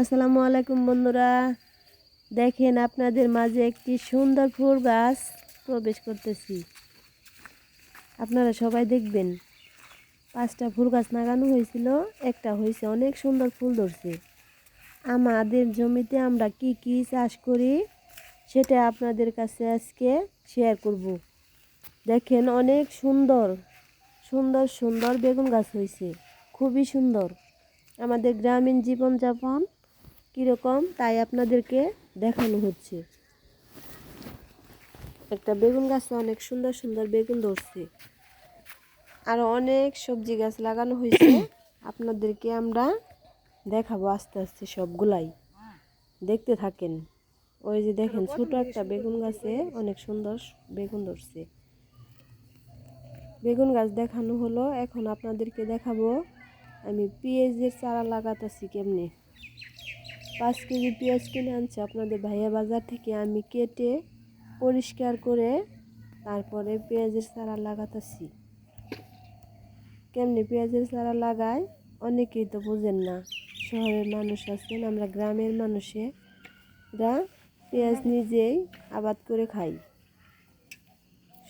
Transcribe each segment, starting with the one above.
আসসালামু আলাইকুম বন্ধুরা। দেখেন আপনাদের মাঝে একটি সুন্দর ফুল গাছ প্রবেশ করতেছি। আপনারা সবাই দেখবেন, পাঁচটা ফুল গাছ লাগানো হয়েছিল, একটা হয়েছে অনেক সুন্দর ফুল ধরছে। আমাদের জমিতে আমরা কি কি চাষ করি, সেটা আপনাদের কাছে আজকে শেয়ার করব। দেখেন অনেক সুন্দর সুন্দর সুন্দর বেগুন গাছ হয়েছে, খুবই সুন্দর। আমাদের গ্রামীণ জীবনযাপন কীরকম তাই আপনাদেরকে দেখানো হচ্ছে। একটা বেগুন গাছে অনেক সুন্দর সুন্দর বেগুন ধরছে। আর অনেক সবজি গাছ লাগানো হয়েছে। আপনাদেরকে আমরা দেখাবো আস্তে আস্তে সবগুলাই। দেখতে থাকেন। ওই যে দেখেন ছোট একটা বেগুন গাছে অনেক সুন্দর বেগুন ধরছে। বেগুন গাছ দেখানো হলো এখন আপনাদেরকে দেখাবো আমি পেঁয়াজের চারা লাগাতেছি কেমনে। পাঁচ কেজি পেঁয়াজ কিনে আনছি আপনাদের ভাইয়া বাজার থেকে। আমি কেটে পরিষ্কার করে তারপরে পেঁয়াজের চারা লাগাতেছি। কেমনি পেঁয়াজের চারা লাগাই? অনেকেই তো বোঝেন না। শহরের মানুষ আছেন, আমরা গ্রামের মানুষেরা পেঁয়াজ নিজেই আবাদ করে খাই।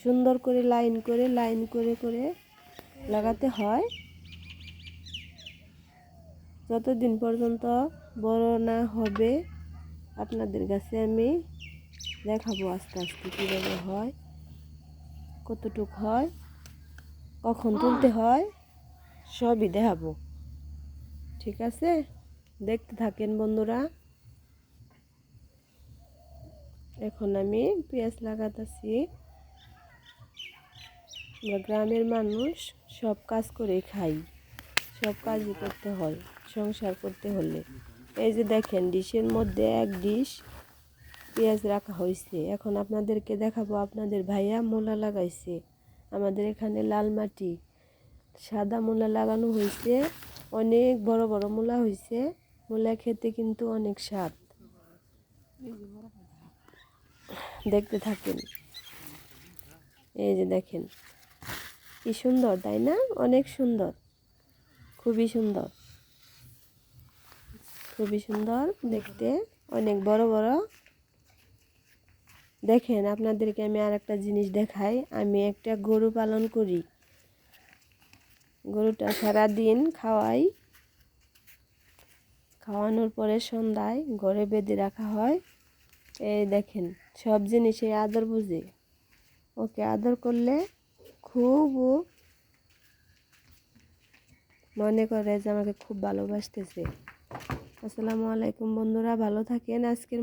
সুন্দর করে লাইন করে লাইন করে করে লাগাতে হয়। যতদিন পর্যন্ত বড় না হবে, আপনাদের কাছে আমি দেখাবো আস্তে আস্তে কীভাবে হয়, কতটুক হয়, কখন তুলতে হয়, সবই দেখাবো। ঠিক আছে? দেখতে থাকেন বন্ধুরা। এখন আমি পেঁয়াজ লাগাতেছি। গ্রামের মানুষ, সব কাজ করে খাই। সব কাজই করতে হয়। সংসার করতে হলে। এই যে দেখেন, ডিশের মধ্যে এক ডিশ পেঁয়াজ রাখা হয়েছে। এখন আপনাদেরকে দেখাবো, আপনাদের ভাইয়া মূলা লাগাইছে। আমাদের এখানে লাল মাটি, সাদা মূলা লাগানো হয়েছে। অনেক বড় বড় মূলা হয়েছে। মূলা খেতে কিন্তু অনেক স্বাদ। দেখতে থাকেন। এই যে দেখেন, কি সুন্দর, তাই না? অনেক সুন্দর, খুবই সুন্দর। খুবই সুন্দর দেখতে। অনেক বড় বড়। দেখেন, আপনাদেরকে আমি আর একটা জিনিস দেখাই। আমি একটা গরু পালন করি। গরুটা সারা দিন খাওয়াই। খাওয়ানোর পরে সন্ধ্যায় ঘরে বেঁধে রাখা হয়। এই দেখেন, সব জিনিসে আদর বুঝে। ওকে আদর করলে খুব মনে করে যে আমাকে খুব ভালোবাসতেছে। আসসালামু আলাইকুম বন্ধুরা ভালো থাকেন। আজকের